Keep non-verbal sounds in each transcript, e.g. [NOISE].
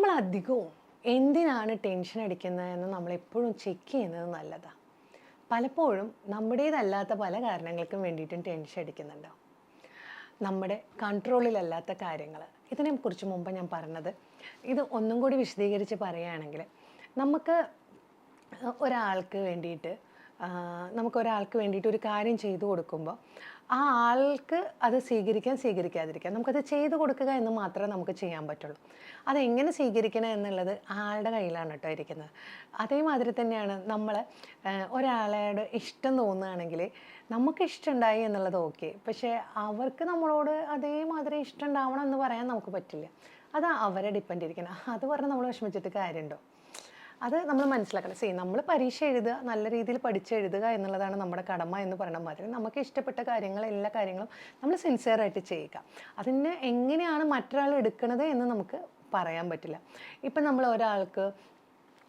നമ്മൾ അധികവും എന്തിനാണ് ടെൻഷൻ അടിക്കുന്നതെന്ന് നമ്മൾ എപ്പോഴും ചെക്ക് ചെയ്യുന്നത് നല്ലതാണ് പലപ്പോഴും നമ്മുടേതല്ലാത്ത പല കാരണങ്ങൾക്കും വേണ്ടിയിട്ടും ടെൻഷൻ അടിക്കുന്നുണ്ടാവും. നമ്മുടെ കൺട്രോളിലല്ലാത്ത കാര്യങ്ങൾ ഇതിനെക്കുറിച്ച് മുമ്പ് ഞാൻ പറഞ്ഞത് ഇത് ഒന്നും കൂടി വിശദീകരിച്ച് പറയുകയാണെങ്കിൽ നമുക്ക് ഒരാൾക്ക് വേണ്ടിയിട്ട് ആ, നമുക്ക് ഒരാൾക്ക് വേണ്ടിയിട്ട് ഒരു കാര്യം ചെയ്തു കൊടുക്കുമ്പോൾ ആ ആൾക്ക് അത് സ്വീകരിക്കാൻ സ്വീകരിക്കാതിരിക്കാം നമുക്കത് ചെയ്തു കൊടുക്കുക എന്ന് മാത്രമേ നമുക്ക് ചെയ്യാൻ പറ്റുള്ളൂ. അതെങ്ങനെ സ്വീകരിക്കണം എന്നുള്ളത് ആളുടെ കയ്യിലാണ് കേട്ടോ ഇരിക്കുന്നത്. അതേമാതിരി തന്നെയാണ് നമ്മൾ ഒരാളുടെ ഇഷ്ടം തോന്നുകയാണെങ്കിൽ നമുക്ക് ഇഷ്ടമുണ്ടായി എന്നുള്ളത് ഓക്കെ. പക്ഷേ അവർക്ക് നമ്മളോട് അതേമാതിരി ഇഷ്ടം ഉണ്ടാവണം എന്ന് പറയാൻ നമുക്ക് പറ്റില്ല. അത് അവരെ ഡിപ്പെൻഡ് ഇരിക്കണം. അത് പറഞ്ഞ് നമ്മൾ വിഷമിച്ചിട്ട് കാര്യമുണ്ടോ? അത് നമ്മൾ മനസ്സിലാക്കണം. സെയിം നമ്മൾ പരീക്ഷ എഴുതുക നല്ല രീതിയിൽ പഠിച്ചെഴുതുക എന്നുള്ളതാണ് നമ്മുടെ കടമ എന്ന് പറയുന്ന മാതിരി. നമുക്ക് ഇഷ്ടപ്പെട്ട കാര്യങ്ങൾ എല്ലാ കാര്യങ്ങളും നമ്മൾ സിൻസിയറായിട്ട് ചെയ്യുക. അതിനെ എങ്ങനെയാണ് മറ്റൊരാൾ എടുക്കണത് എന്ന് നമുക്ക് പറയാൻ പറ്റില്ല. ഇപ്പം നമ്മൾ ഒരാൾക്ക്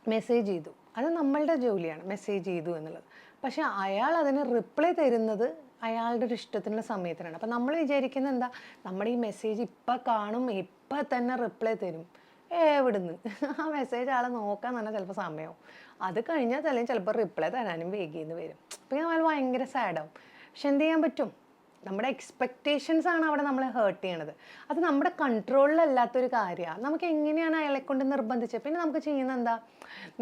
മെസ്സേജ് ചെയ്തു. അത് നമ്മളുടെ ജോലിയാണ് മെസ്സേജ് ചെയ്തു എന്നുള്ളത്. പക്ഷേ അയാൾ അതിന് റിപ്ലൈ തരുന്നത് അയാളുടെ ഒരു ഇഷ്ടത്തിനുള്ള സമയത്തിനാണ്. അപ്പം നമ്മൾ വിചാരിക്കുന്നത് എന്താ? നമ്മുടെ ഈ മെസ്സേജ് ഇപ്പം കാണും ഇപ്പം തന്നെ റിപ്ലൈ തരും. എവിടുന്ന്? [LAUGHS] ആ മെസ്സേജ് ആളെ നോക്കാൻ തന്നെ ചിലപ്പോൾ സമയവും. അത് കഴിഞ്ഞാൽ തന്നെ ചിലപ്പോൾ റിപ്ലൈ തരാനും വൈകിയെന്ന് വരും. അപ്പോൾ ഞാൻ ഭയങ്കര സാഡാവും പക്ഷെ എന്ത് ചെയ്യാൻ പറ്റും? നമ്മുടെ എക്സ്പെക്റ്റേഷൻസ് ആണ് അവിടെ നമ്മളെ ഹേർട്ട് ചെയ്യണത്. അത് നമ്മുടെ കൺട്രോളിലല്ലാത്തൊരു കാര്യമാണ് നമുക്ക് എങ്ങനെയാണ് അയാളെ കൊണ്ട് നിർബന്ധിച്ചത് പിന്നെ നമുക്ക് ചെയ്യുന്നത് എന്താ?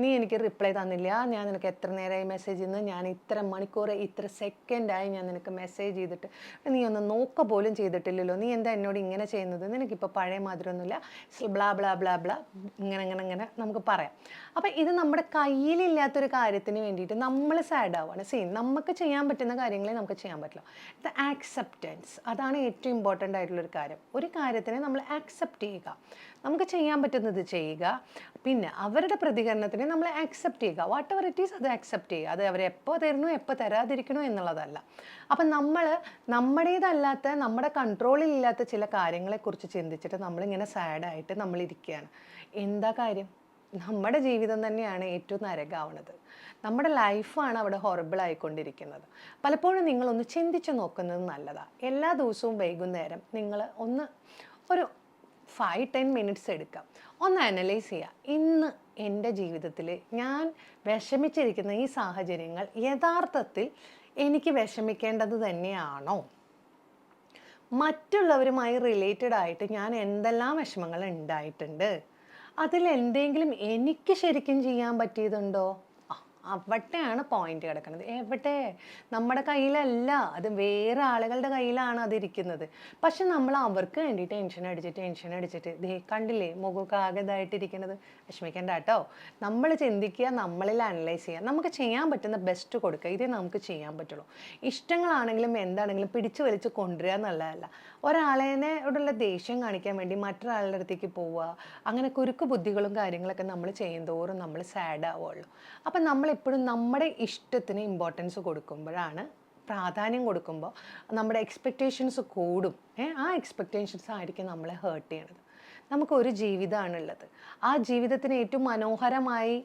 നീ എനിക്ക് റിപ്ലൈ തന്നില്ല. ഞാൻ നിനക്ക് എത്ര നേരമായി മെസ്സേജ് ചെയ്യുന്നത് ഞാൻ ഇത്ര മണിക്കൂർ ഇത്ര സെക്കൻഡായി ഞാൻ നിനക്ക് മെസ്സേജ് ചെയ്തിട്ട്. നീ ഒന്ന് നോക്ക പോലും ചെയ്തിട്ടില്ലല്ലോ. നീ എന്താ എന്നോട് ഇങ്ങനെ ചെയ്യുന്നത്? നിനക്കിപ്പോൾ പഴയ മാതിരൊന്നുമില്ല ബ്ലാ ബ്ലാ ബ്ലാ ബ്ലാ ഇങ്ങനെ ഇങ്ങനെ ഇങ്ങനെ നമുക്ക് പറയാം. അപ്പം ഇത് നമ്മുടെ കയ്യിലില്ലാത്തൊരു കാര്യത്തിന് വേണ്ടിയിട്ട് നമ്മൾ സാഡ് ആവുകയാണ് സീ നമുക്ക് ചെയ്യാൻ പറ്റുന്ന കാര്യങ്ങളെ നമുക്ക് ചെയ്യാൻ പറ്റില്ല. ഇത് ആക്സെപ്റ്റൻസ് അതാണ് ഏറ്റവും ഇമ്പോർട്ടന്റ് ആയിട്ടുള്ളൊരു കാര്യം. ഒരു കാര്യത്തിനെ നമ്മൾ ആക്സെപ്റ്റ് ചെയ്യുക. നമുക്ക് ചെയ്യാൻ പറ്റുന്നത് ചെയ്യുക. പിന്നെ അവരുടെ പ്രതികരണത്തിനെ നമ്മൾ ആക്സെപ്റ്റ് ചെയ്യുക. വാട്ട് എവർ ഇറ്റ് ഈസ് അത് ആക്സെപ്റ്റ് ചെയ്യുക. അത് അവർ തരുന്നു എപ്പോൾ തരാതിരിക്കണോ എന്നുള്ളതല്ല. അപ്പം നമ്മൾ നമ്മുടേതല്ലാത്ത നമ്മുടെ കൺട്രോളിലില്ലാത്ത ചില കാര്യങ്ങളെക്കുറിച്ച് ചിന്തിച്ചിട്ട് നമ്മളിങ്ങനെ സാഡായിട്ട് നമ്മളിരിക്കുകയാണ്. എന്താ കാര്യം? നമ്മുടെ ജീവിതം തന്നെയാണ് ഏറ്റവും നരകാവണത്. നമ്മുടെ ലൈഫാണ് അവിടെ ഹൊറബിൾ ആയിക്കൊണ്ടിരിക്കുന്നത്. പലപ്പോഴും നിങ്ങളൊന്ന് ചിന്തിച്ച് നോക്കുന്നത് നല്ലതാണ് എല്ലാ ദിവസവും വൈകുന്നേരം നിങ്ങൾ ഒന്ന് ഒരു ഫൈവ് ടെൻ മിനിറ്റ്സ് എടുക്കാം. ഒന്ന് അനലൈസ് ചെയ്യുക ഇന്ന് എന്റെ ജീവിതത്തിൽ ഞാൻ വിഷമിച്ചിരിക്കുന്ന ഈ സാഹചര്യങ്ങൾ യഥാർത്ഥത്തിൽ എനിക്ക് വിഷമിക്കേണ്ടത് തന്നെയാണോ? മറ്റുള്ളവരുമായി റിലേറ്റഡ് ആയിട്ട് ഞാൻ എന്തെല്ലാം വിഷമങ്ങൾ ഉണ്ടായിട്ടുണ്ട്? അതിൽ എന്തെങ്കിലും എനിക്ക് ശരിക്കും ചെയ്യാൻ പറ്റിയതുണ്ടോ? അവിടെയാണ് പോയിന്റ് കിടക്കുന്നത്. എവിടെ? നമ്മുടെ കയ്യിലല്ല. അത് വേറെ ആളുകളുടെ കയ്യിലാണ് അതിരിക്കുന്നത്. പക്ഷെ നമ്മൾ അവർക്ക് വേണ്ടി ടെൻഷൻ അടിച്ച് ടെൻഷൻ അടിച്ചിട്ട് ദേ കണ്ടില്ലേ മുഖമൊക്കെ ആകെ ഇതായിട്ടിരിക്കുന്നത്? വിഷമിക്കേണ്ട കേട്ടോ നമ്മൾ ചിന്തിക്കുക നമ്മളിൽ അനലൈസ് ചെയ്യുക. നമുക്ക് ചെയ്യാൻ പറ്റുന്ന ബെസ്റ്റ് കൊടുക്കുക. ഇതേ നമുക്ക് ചെയ്യാൻ പറ്റുള്ളൂ. ഇഷ്ടങ്ങളാണെങ്കിലും എന്താണെങ്കിലും പിടിച്ചു വലിച്ച് കൊണ്ടുവരിക എന്നുള്ളതല്ല. ഒരാളേനോടുള്ള ദേഷ്യം കാണിക്കാൻ വേണ്ടി മറ്റൊരാളുടെ അടുത്തേക്ക് പോവുക. അങ്ങനെ കുരുക്ക് ബുദ്ധികളും കാര്യങ്ങളൊക്കെ നമ്മൾ ചെയ്യുന്തോറും നമ്മൾ സാഡ് ആവുള്ളൂ അപ്പം നമ്മളെപ്പോഴും നമ്മുടെ ഇഷ്ടത്തിന് ഇമ്പോർട്ടൻസ് കൊടുക്കുമ്പോഴാണ് പ്രാധാന്യം കൊടുക്കുമ്പോൾ നമ്മുടെ എക്സ്പെക്റ്റേഷൻസ് കൂടും. ആ എക്സ്പെക്റ്റേഷൻസ് ആയിരിക്കും നമ്മളെ ഹേർട്ട് ചെയ്യണത്. നമുക്കൊരു ജീവിതമാണുള്ളത് ആ ജീവിതത്തിന് ഏറ്റവും മനോഹരമായി